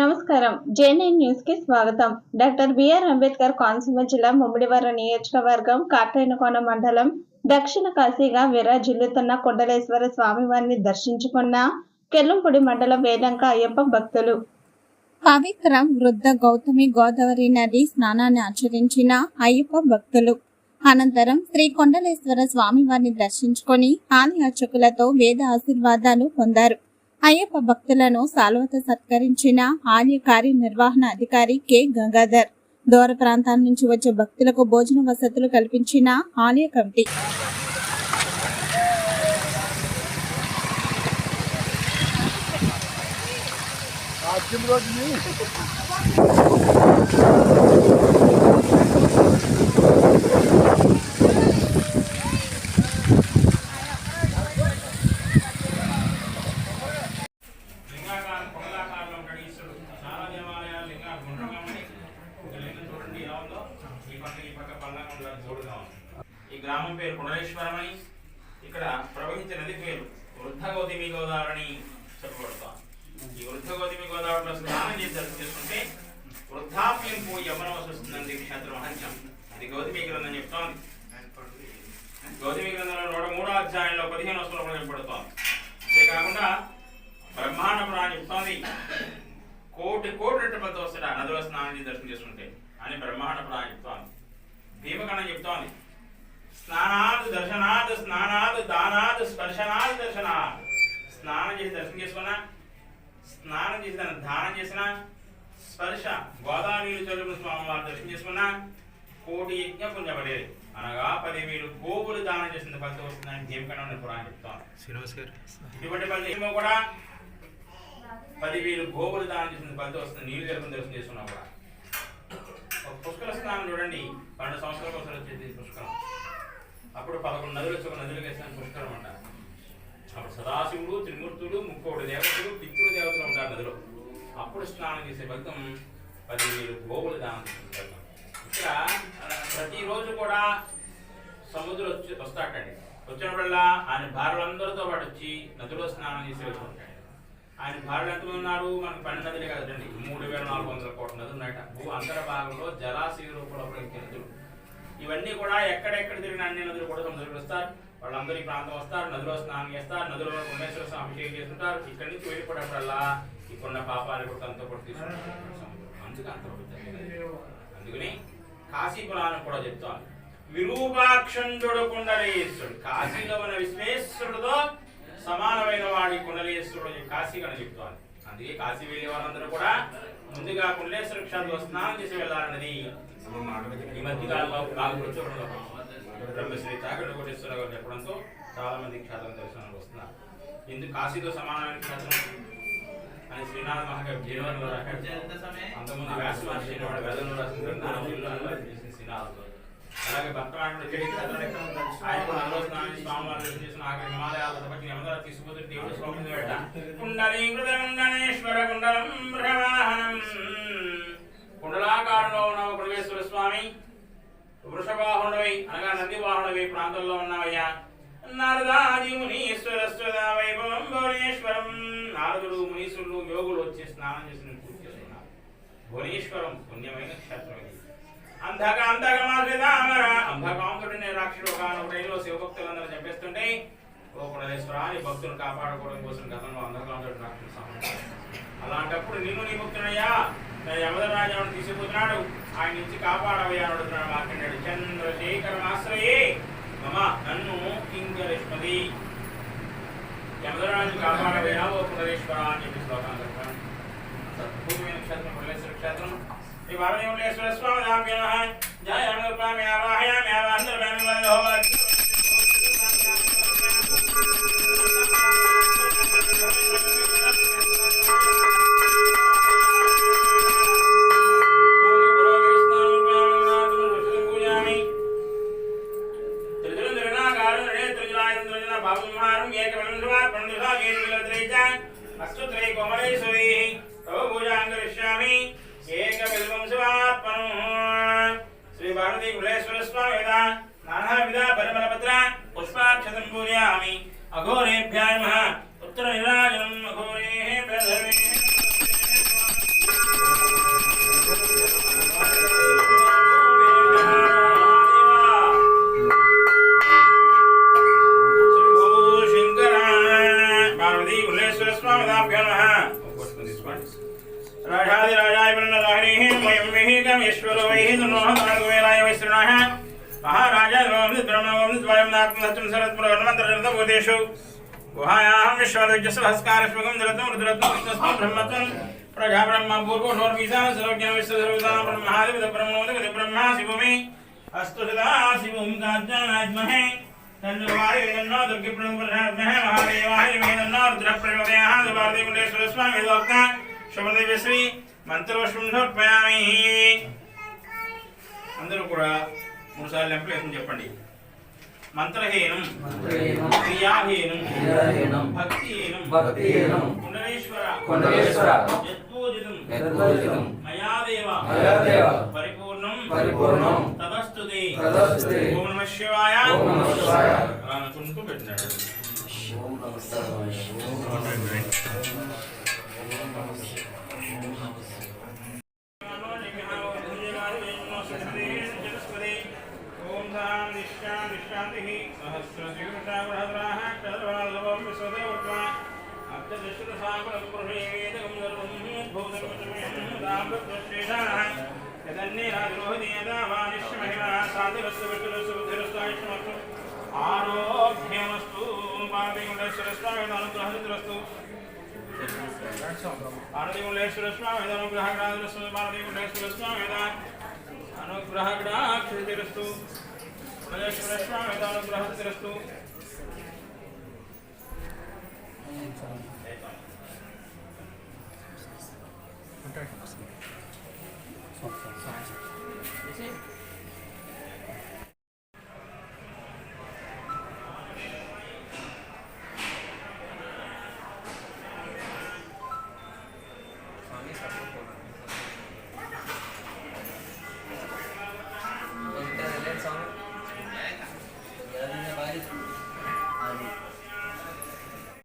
నమస్కారం. జేఎన్ఎన్ న్యూస్కి స్వాగతం. డాక్టర్ బిఆర్ అంబేద్కర్ కోనసీమ జిల్లా ముమ్మిడివరం నియోజకవర్గం కాటైనకోన మండలం దక్షిణ కాశీగా విరాజిల్లుతున్న కొండలేశ్వర స్వామివారిని దర్శించుకున్న కెల్లంపూడి మండలం వేలంక అయ్యప్ప భక్తులు. పవిత్ర వృద్ధ గౌతమి గోదావరి నది స్నానాన్ని ఆచరించిన అయ్యప్ప భక్తులు. అనంతరం శ్రీ కొండలేశ్వర స్వామివారిని దర్శించుకొని ఆలయ అర్చకులతో వేద ఆశీర్వాదాలు పొందారు. అయ్యప్ప భక్తులను సాల్వత సత్కరించిన ఆలయ కార్యనిర్వహణ అధికారి కె. గంగాధర్. దూర ప్రాంతాల నుంచి వచ్చే భక్తులకు భోజన వసతులు కల్పించిన ఆలయ కమిటీ. ఆర్చిం రోడ్డుని గ్రామం పేరు పునరేశ్వరమని ఇక్కడ ప్రవహించే నది పేరు వృద్ధ గౌతమి గోదావరిని చెప్పబడతాం. ఈ వృద్ధ గౌతమి గోదావరిలో స్నానం చేసి దర్శనం చేసుకుంటే వృద్ధాప్యం పోయి యమనం వస్తుందండి క్షేత్ర మహత్యం అది గౌతమి గ్రంథం చెప్తోంది. గౌతమి గ్రంథంలో నూట మూడో అధ్యాయంలో పదిహేను శ్లోకంలో చెప్పబడుతోంది. అంతేకాకుండా బ్రహ్మాండ పురాణం చెప్తోంది. కోటి కోటి రెట్టు వస్తాడు ఆ నదిలో స్నానం చేసి దర్శనం చేసుకుంటే అని బ్రహ్మాండ పురాణం చెప్తోంది. భీమకణం చెప్తోంది. స్నానాద్ దర్శనాద్ స్నానాద్ దానాద్ స్పర్శనాద్ దర్శనాద్ స్నానం చేసి దర్శనం చేసుకున్నా స్నానం చేసి దాన్ని దానం చేసిన స్పర్శ గోదావరి చదువుకున్న స్వామి వారి దర్శనం చేసుకున్నా కోటి యజ్ఞ పుణ్యపడేది. అనగా పదివేలు గోపులు దానం చేసిన ఫలితం వస్తుందని అనే పురాణం చెప్తోంది. ఇటువంటి ఫలితం కూడా పదివేలు గోవులు దానం చేసిన ఫలితం వస్తుంది. నీళ్ళు జరుపుని దర్శనం చేసుకున్నా కూడా. ఒక పుష్కర స్నానం చూడండి. పన్నెండు సంవత్సరాల కోసం వచ్చేది పుష్కరం అప్పుడు పదకొండు నదులు వచ్చి ఒక నదులు వేసిన పుష్కరం అంట. అప్పుడు సదాశివుడు త్రిమూర్తుడు ముక్కోడు దేవతలు పితృడు దేవతలు ఉంటారు నదిలో. అప్పుడు స్నానం చేసే ఫలితం పదివేలు గోవులు దానం ఇక్కడ ప్రతిరోజు కూడా సముద్రం వచ్చి వస్తాడండి వచ్చినప్పుడల్లా ఆయన భార్యలందరితో పాటు వచ్చి నదిలో స్నానం చేసి వెళ్తుంటాడు ఆయన భార్యలు ఎంతమంది ఉన్నారు? మనకు పన్నెండు నదులే కదండి. మూడు వేల నాలుగు వందల కోట్ల నదులు ఉన్నాయట. భూ అంతర భాగంలో జలాశయ రూపంలో ప్రవహించే నదులు ఇవన్నీ కూడా ఎక్కడెక్కడ తిరిగిన అన్ని నదులు కూడా సముద్రంలో వస్తారు. వాళ్ళందరూ ఈ ప్రాంతం వస్తారు నదిలో స్నానం చేస్తారు నదిలో ఉమేశ్వర స్వామి అభిషేకం చేసుకుంటారు. ఇక్కడి నుంచి వెళ్ళిపోయేటప్పుడల్లా ఇక్కడున్న పాపాలు కూడా తనతో కూడా తీసుకుంటారు. అందుకే అంత అందుకని కాశీ పురాణం కూడా చెప్తాను. విరూపాక్షం కుండలేశ్వరుడు కాశీలో ఉన్న విశ్వేశ్వరుడితో సమానమైన వాడి కుండలేశ్వరుడు కాశీ అని చెప్తాను. అందుకే కాశీ వెళ్ళే వాళ్ళందరూ కూడా ముందుగా కుండలేశ్వర క్షేత్రంలో స్నానం చేసి వెళ్ళాలన్నది ఈ మధ్య కాలంలో బ్రహ్మశ్రీ చాకటి కోటేశ్వర గారు చెప్పడంతో చాలా మంది క్షేత్రం దర్శనానికి వస్తున్నారు ఎందుకు కాశీతో సమానమైన క్షేత్రం అని శ్రీనాథ మహాకవి జీవన్ అంతకుముందు వ్యాస మహర్షి వాడు వేదంలో రాసిన అలాగే భక్తవాడు ఆయన చేసిన ఆఖరి హిమాలయాల బట్టి తీసుకుపోతే దేవుడు స్వామి పెట్ట కుండలి కుండలం కుండలాకారంలో ఉన్న ప్రవేశ్వర స్వామి. వృషభవాహనుడవై అనగా నంది వాహనుడవై ప్రాంతంలో ఉన్నావయ్యా. నారదాది మునీశ్వర వైభవం భువనేశ్వరం. నారదుడు మునీశ్వరుడు యోగులు వచ్చి స్నానం చేసిన పూర్తి చేస్తున్నారు. భువనేశ్వరం పుణ్యమైన క్షేత్రం ఇది అంధక అంధకమాశ్రితామర అంధకాంకుడిని రాక్షసుడు కాను శివభక్తులందరూ చెప్పేస్తుంటే ఓ కుడలేశ్వర అని భక్తులను కాపాడుకోవడం కోసం గతంలో అంధకాంతుడు రాక్షుడు సంహరించాడు. అలాంటప్పుడు నిన్ను నీ భక్తుడయ్యా. యమధరాజాను తీసుకుపోతున్నాడు ఆయన నుంచి కాపాడవయ్యా అని అడుగుతున్నాడు మార్కండేయుడు. చంద్రశేఖర మాస్త్రయే మమ నన్ను కింకరిష్మది యమధరాజు కాపాడవయ్యా ఓ పునరేశ్వర అని చెప్పి శ్లోకాన్ని చెప్పాను సద్భూమైన క్షేత్రం కుడలేశ్వర క్షేత్రం శ్రీ వారణేశ్వర స్వామి నాభ్య జయ అనుప్రామి భారతీ కులేశ్వర స్వామి వేద నానావిధ పరిమళపత్ర పుష్పాక్షతం పూజయామి. అఘోరేభ్యాయ ఉత్తర నిరాజనం वयं विहितं ईश्वरो वैहितनो तनगुवेनाय वैश्रुणः महाराजा ब्रह्मवं स्वयं नात्महत्वं सरत्पुरवन्मन्त्रभूतेषु गुहायाहं विश्वादज्ञस्वहस्कारश्वकं जलतं रुद्रत्वं विष्णुस्तं ब्रह्मत्वं प्रजा ब्रह्म पूर्वोर्मीसा सर्वज्ञ विश्वसर्वदा ब्रह्मादिपद ब्रह्मोदपद ब्रह्मा शिवमे। अस्तु सदा शिवं काज्ञानाज्महे चन्द्रवायुवेदन्नो दुर्गिप्रणप्रधात्महे महादेवाय वेदन्नो रुद्रप्रयोगयाः दुर्वादेवलेश्वरस्वामी लोक्ता शुभदेवश्री మంత్రోష్మం సమర్పయామి అందరూ కూడా మూడు సార్లు ఎంప్లేసం చెప్పండి. మంత్రహీనం క్రియాహీనం భక్తిహీనం భక్తిహీనం, కుండలేశ్వర కుండలేశ్వర, యత్పూజితం యత్పూజితం, మయాదేవ మయాదేవ, పరిపూర్ణం పరిపూర్ణం, తదస్తుతే తదస్తుతే, ఓం నమః శివాయ ఓం నమః శివాయ. అనుకుంటూ ఓం నమః శివాయ, ఓం నమః శివాయ. ఓం ఆరోగ్యమస్తు పార్వతీగుండేశ్వరస్వామి అనుగ్రహరస్తు పార్వతీగుండేశ్వర స్వామి అనుగ్రహగ్రాధరస్తు పార్వతీగుండేశ్వర స్వామి అనుగ్రహగ్రాక్షరస్తు గుండేశ్వర స్వామి Terima kasih.